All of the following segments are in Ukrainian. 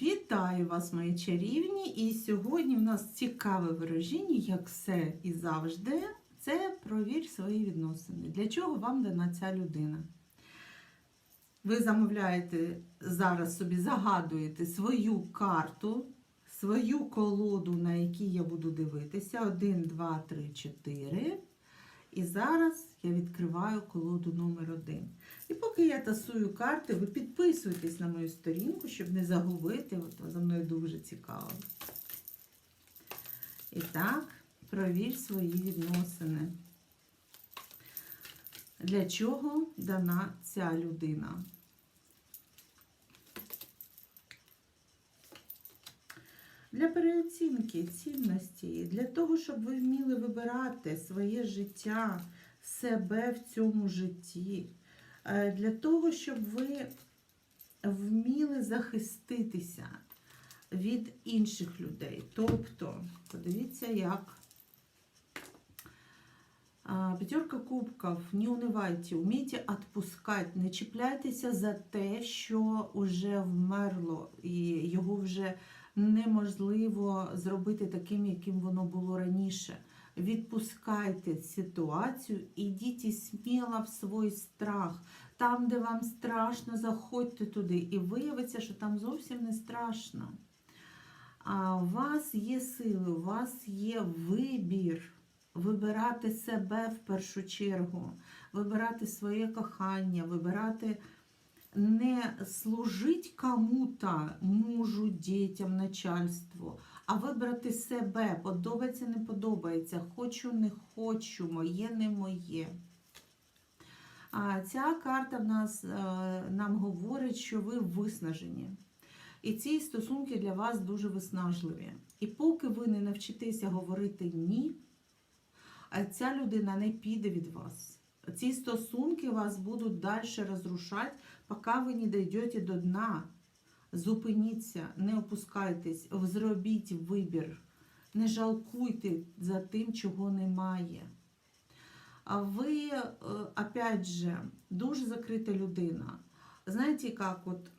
Вітаю вас, мої чарівні! І сьогодні в нас цікаве вираження, як все і завжди. Це провір свої відносини. Для чого вам дана ця людина? Ви замовляєте зараз собі, загадуєте свою карту, свою колоду, на якій я буду дивитися. 1, 2, 3, 4. І зараз я відкриваю колоду номер 1. І поки я тасую карти, ви підписуйтесь на мою сторінку, щоб не загубити. От за мною дуже цікаво. І так, провір свої відносини. Для чого дана ця людина? Для переоцінки цінності, для того, щоб ви вміли вибирати своє життя, себе в цьому житті, для того, щоб ви вміли захиститися від інших людей. Тобто, подивіться, як П'ятерка кубків, не унивайте, вмійте відпускати, не чіпляйтеся за те, що вже вмерло, і його вже неможливо зробити таким, яким воно було раніше. Відпускайте ситуацію, ідіть сміло в свій страх. Там, де вам страшно, заходьте туди. І виявиться, що там зовсім не страшно. А у вас є сили, у вас є вибір. Вибирати себе в першу чергу, вибирати своє кохання, вибирати не служить кому-то, мужу, дітям, начальству, а вибрати себе, подобається, не подобається, хочу, не хочу, моє, не моє. А ця карта в нас, е, нам говорить, що ви виснажені. І ці стосунки для вас дуже виснажливі. І поки ви не навчитеся говорити ні, ця людина не піде від вас. Ці стосунки вас будуть далі розрушати, поки ви не дійдете до дна. Зупиніться, не опускайтесь, зробіть вибір. Не жалкуйте за тим, чого немає. А ви, е, опять же, дуже закрита людина. Знаете, как вот,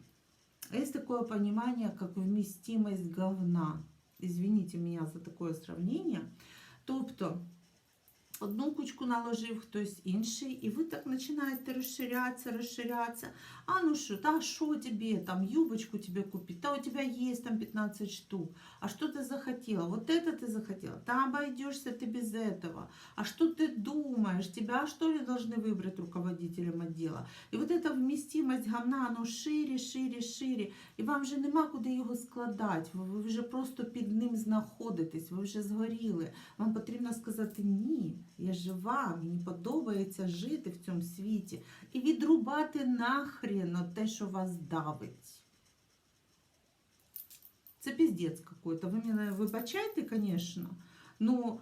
есть такое понимание, как вместимость говна. Извините меня за такое сравнение. Тобто, одну кучку наложив хтось інший, і ви так починаєте розширятися, розширятися. А ну що, та що тобі, там, юбочку тебе купить, та у тебе є там 15 штук, а что ты захотела, вот это ты захотела, та обойдешься ты без этого, а что ты думаешь, тебя что ли должны выбрать руководителем отдела? І вот эта вмістимость говна, оно шире, шире, шире, і вам вже нема куди його складати, ви ви вже просто під ним знаходитесь, ви вже згоріли. Вам потрібно сказати ні, я жива, мені подобається жити в цьому світі. І відрубати нахрен те, що вас давить. Це піздець какой-то. Ви мене вибачайте, звісно. Ну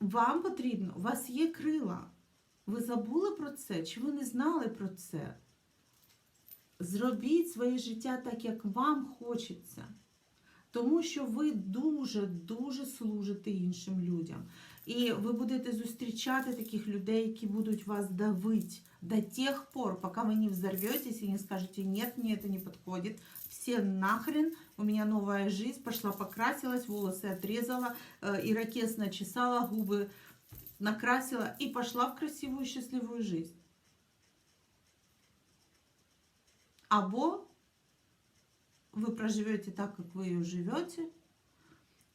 вам потрібно, у вас є крила. Ви забули про це? Чи ви не знали про це? Зробіть своє життя так, як вам хочеться. Тому що ви дуже-дуже служите іншим людям. І ви будете зустрічати таких людей, які будуть вас давити до тех пор, пока вы не взорветесь и не скажете, нет, мне это не подходит, все нахрен, у меня новая жизнь, пошла покрасилась, волосы отрезала, э, ирокез начесала, губы накрасила и пошла в красивую счастливую жизнь. Або ви проживете так, як ви її живете,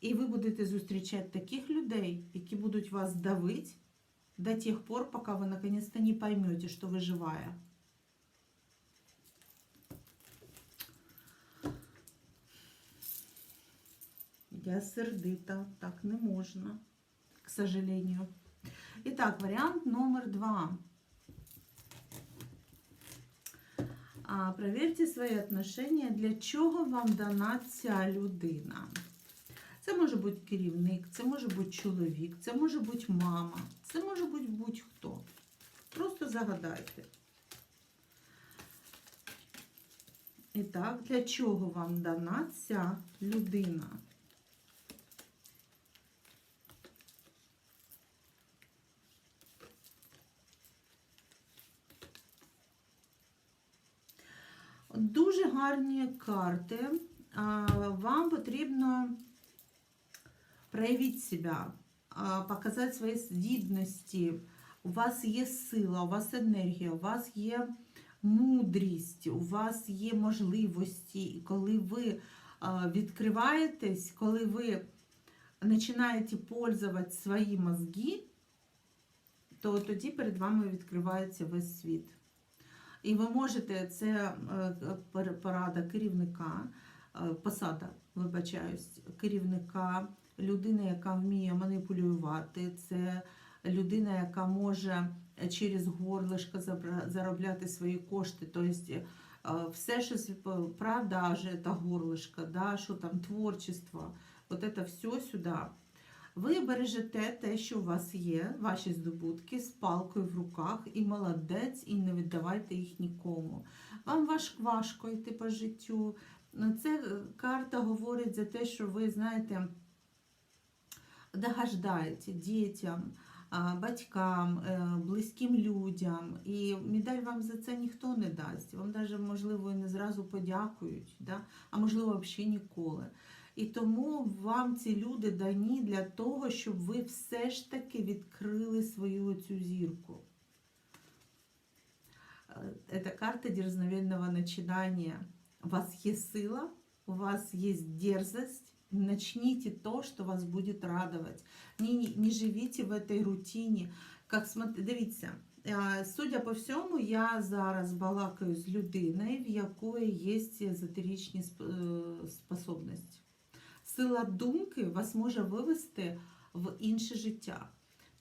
і ви будете зустрічати таких людей, які будуть вас давити до тех пор, пока вы наконец-то не поймете, что вы живая. Я сердита, так не можна, к сожалению. Итак, вариант номер два. А, Проверьте свої отношения, для чого вам дана ця людина. Це може бути керівник, це може бути чоловік, це може бути мама, це може бути будь-хто. Просто загадайте. І так, для чого вам дана ця людина? Дуже гарні карти. Вам потрібно проявити себе, а, показати свої здібності. У вас є сила, у вас енергія, у вас є мудрість, у вас є можливості. І коли ви відкриваєтесь, коли ви починаєте пользувати свої мозги, то тоді перед вами відкривається весь світ. І ви можете, це е, порада керівника, е, посада, вибачаюсь, керівника, людина, яка вміє маніпулювати, це людина, яка може через горлишко заробляти свої кошти. Тобто е, все, що продажі, та горлишко, да, що там творчество, от це все сюди. Ви бережете те, що у вас є, ваші здобутки з палкою в руках, і молодець, і не віддавайте їх нікому. Вам важ, важко йти по життю. Це е, карта говорить за те, що ви, знаєте, догождаєте дітям, батькам, е, близьким людям. І медаль вам за це ніхто не дасть. Вам навіть, можливо, і не зразу подякують, да? а можливо, взагалі ніколи. І тому вам ці люди дані для того, щоб ви все ж таки відкрили свою цю зірку. Е, Это карта дерзновенного начинания. У вас есть сила, у вас есть дерзость. Начните то, что вас будет радовать. Не, не, не живите в этой рутині. Как смотри, дивіться, судя по всьому, я зараз балакаю з людиною, в якої є езотеричні е, способності. Сила думки вас може вивести в інше життя.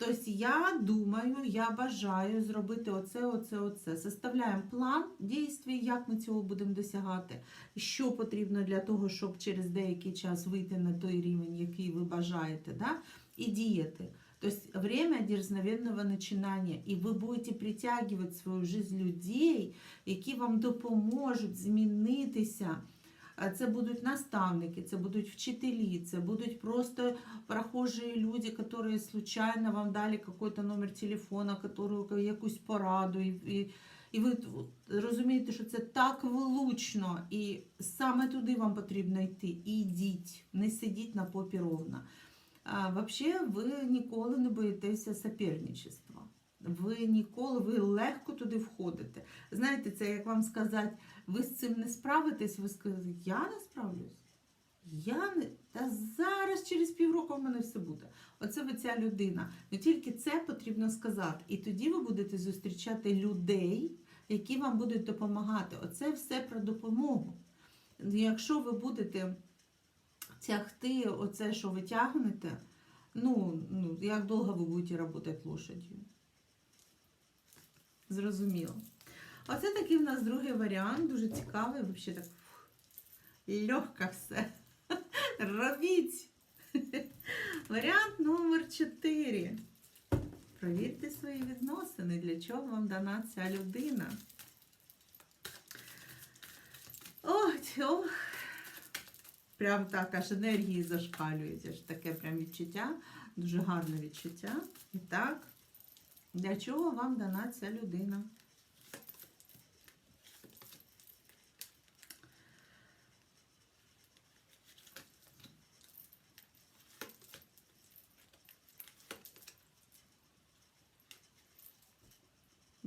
Тобто я думаю, я бажаю зробити оце, оце, оце. Составляємо план дійствій, як ми цього будемо досягати, що потрібно для того, щоб через деякий час вийти на той рівень, який ви бажаєте, да? і діяти. Тобто время дерзновенного начинання, і ви будете притягувати свою жизнь людей, які вам допоможуть змінитися. Це будуть наставники, це будуть вчителі, це будуть просто прохожі люди, які случайно вам дали какой-то номер телефона, якусь пораду. І, і, і ви розумієте, що це так влучно, і саме туди вам потрібно йти. І йдіть, не сидіть на попі ровно. А, Взагалі, ви ніколи не боїтеся соперничества. Ви ніколи, ви легко туди входите. Знаєте, це як вам сказати, ви з цим не справитесь, ви скажете, я не справлюсь. Я не та зараз через півроку в мене все буде. Оце ви ця людина. Ну тільки це потрібно сказати. І тоді ви будете зустрічати людей, які вам будуть допомагати. Оце все про допомогу. Якщо ви будете тягти оце, що ви тягнете, ну, ну як довго ви будете працювати лошадью? Зрозуміло. Оце такий в нас другий варіант, дуже цікавий, взагалі так легко все. Робіть! Варіант номер 4. Провірте свої відносини, для чого вам дана ця людина. Ох, ох. Прям так аж енергії зашкалюють, таке прям відчуття, дуже гарне відчуття. І так, для чого вам дана ця людина?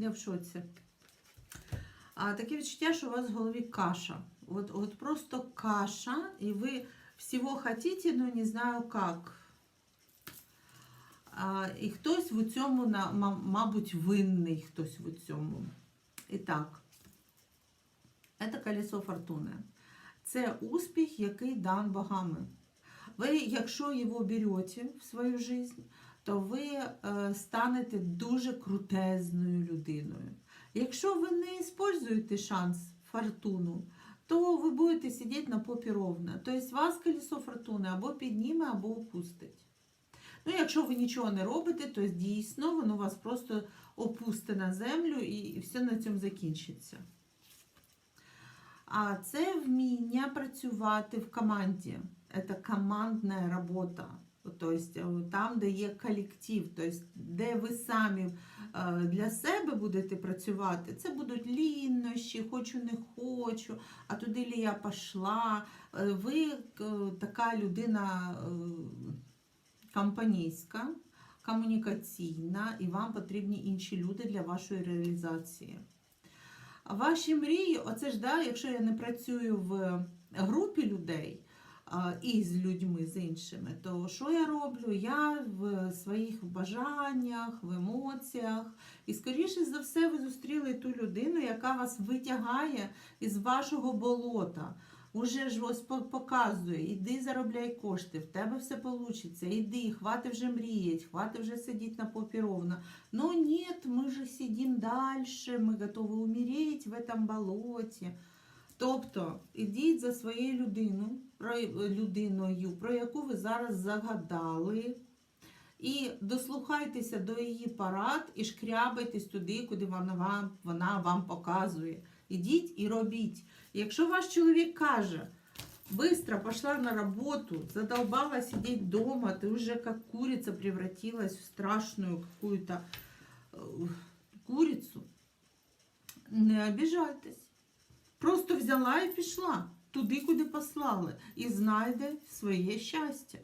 Я в шоці. А таке відчуття, що у вас в голові каша. От, от просто каша, і ви всього хотіте, но не знаю як. А, і хтось в цьому, мабуть, винний хтось в цьому. І так, це колесо фортуни. Це успіх, який дан богами. Ви, якщо його берете в свою життя, то ви е, станете дуже крутезною людиною. Якщо ви не використовуєте шанс фортуну, то ви будете сидіти на попі ровно. Тобто вас колесо фортуни або підніме, або опустить. Ну, якщо ви нічого не робите, то дійсно воно вас просто опусте на землю і все на цьому закінчиться. А це вміння працювати в команді. Це командна робота. Тобто там, де є колектив, тобто де ви самі е, для себе будете працювати, це будуть ліннощі, хочу, не хочу, а туди лі я пішла. Е, Ви така людина компанійська, комунікаційна, і вам потрібні інші люди для вашої реалізації. Ваші мрії, оце ж, да, якщо я не працюю в групі людей і з людьми, з іншими, то що я роблю? Я в своїх бажаннях, в емоціях. І, скоріше за все, ви зустріли ту людину, яка вас витягає із вашого болота. Уже ж ось показує, іди заробляй кошти, в тебе все вийде, іди, хвати вже мріять, хвати вже сидіти на попі ровно. Но нет, мы же сидим дальше, ми готові умереть в этом болоті. Тобто, ідіть за своєю людиною, про, людиною, про яку ви зараз загадали, і дослухайтеся до її парад і шкрябайтесь туди, куди вона вам, вона вам показує. Ідіть і робіть. Якщо ваш чоловік каже, быстро пошла на работу, задолбала сидеть дома, ты уже как курица превратилась в страшную какую-то э, курицу, не обіжайтесь. Просто взяла і пішла туди, куди послали, і знайде своє щастя.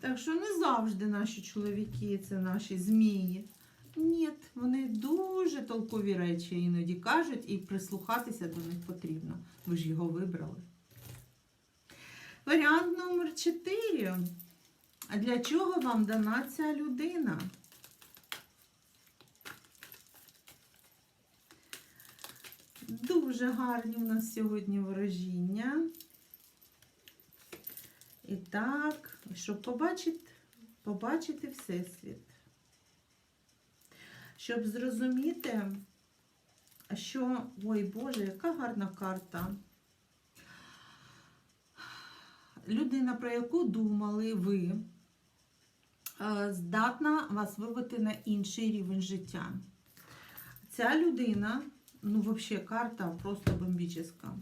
Так що не завжди наші чоловіки це наші змії. Ні, вони дуже толкові речі іноді кажуть, і прислухатися до них потрібно. Ви ж його вибрали. Варіант номер 4. А для чого вам дана ця людина? Дуже гарні у нас сьогодні ворожіння. І так, щоб побачити, побачити Всесвіт. Щоб зрозуміти, що, ой Боже, яка гарна карта. Людина, про яку думали ви, е, здатна вас вивести на інший рівень життя. Ця людина, ну, взагалі, карта просто бомбічна.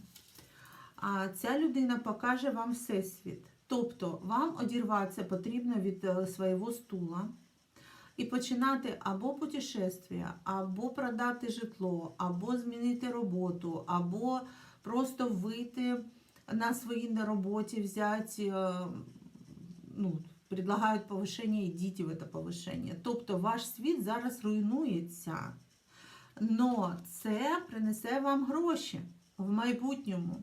А ця людина покаже вам всесвіт. Тобто вам одірватися потрібно від е, свого стула і починати або путешествия, або продати житло, або змінити роботу, або просто вийти на своїй на роботі, взяти, е, ну, предлагають повишення, йдіть в це повишення. Тобто ваш світ зараз руйнується. Но це принесе вам гроші в майбутньому.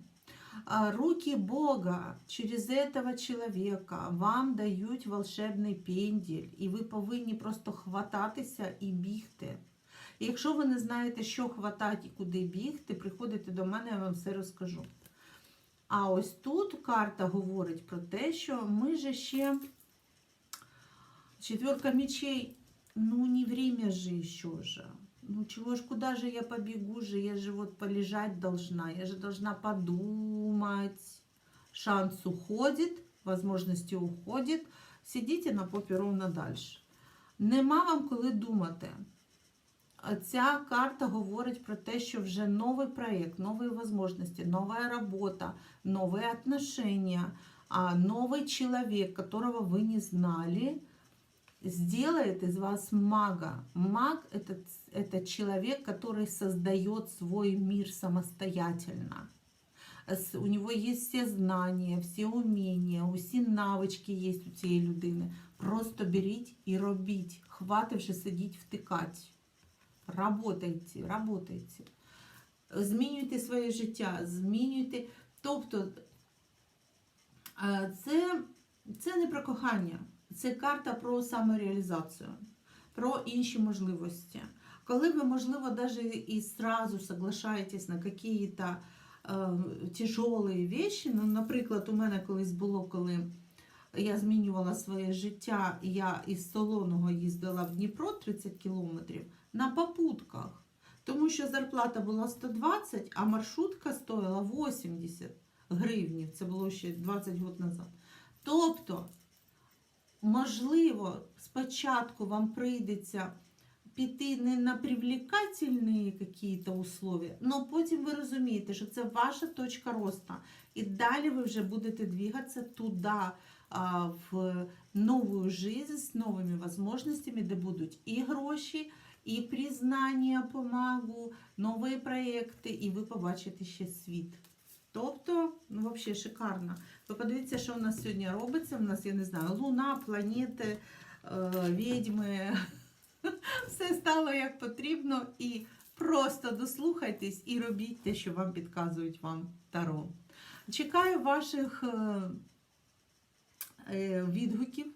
Руки Бога через этого человека вам дають волшебний пенділь, і ви повинні просто хвататися і бігти. І якщо ви не знаєте, що хватати і куди бігти, приходите до мене, я вам все розкажу. А ось тут карта говорить про те, що ми же ще четверка мечей, ну не время же еще же Ну чего ж, куда же я побегу же, я же вот полежать должна, я же должна подумать. Шанс уходит, возможности уходит, сидите на попі ровно дальше. Нема вам коли думати. А Ця карта говорить про те, що вже новий проєкт, нові можливості, нова робота, новые отношения, а новый человек, которого вы не знали, сделает из вас мага. Маг это, это человек, который создает свой мир самостоятельно. С- У него есть все знания, всі уміння, усі навички є у цієї людини. Просто беріть і робіть. Хвати вже сидіть втикати. Работайте, работайте. Змінюйте своє життя, змінюйте. Тобто е, це, це не про кохання, Це карта про самореалізацію, про інші можливості. Коли ви, можливо, навіть і сразу соглашаєтесь на е, тяжелі вещи, ну, наприклад, у мене колись було, коли я змінювала своє життя, я із Солоного їздила в Дніпро 30 кілометрів на попутках. Тому що зарплата була 120, а маршрутка стоїла 80 гривнів. Це було ще 20 років назад. Тобто, можливо, спочатку вам прийдеться піти не на привлекательні какие-то условия, але потім ви розумієте, що це ваша точка росту. І далі ви вже будете двигатися туди, в нову жизнь з новими можливостями, де будуть і гроші, і признання, помагу, нові проекти, і ви побачите ще світ. Тобто, ну, взагалі шикарно. Ви подивіться, що у нас сьогодні робиться. У нас, я не знаю, луна, планети, е, відьми. Все стало як потрібно. І просто дослухайтесь і робіть те, що вам підказують вам Таро. Чекаю ваших е, е, відгуків.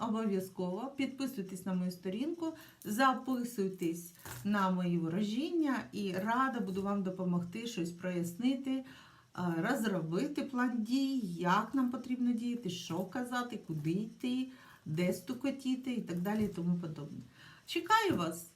Обов'язково підписуйтесь на мою сторінку, записуйтесь на мої ворожіння і рада буду вам допомогти щось прояснити, розробити план дій, як нам потрібно діяти, що казати, куди йти, де стукотіти і так далі і тому подобне. Чекаю вас!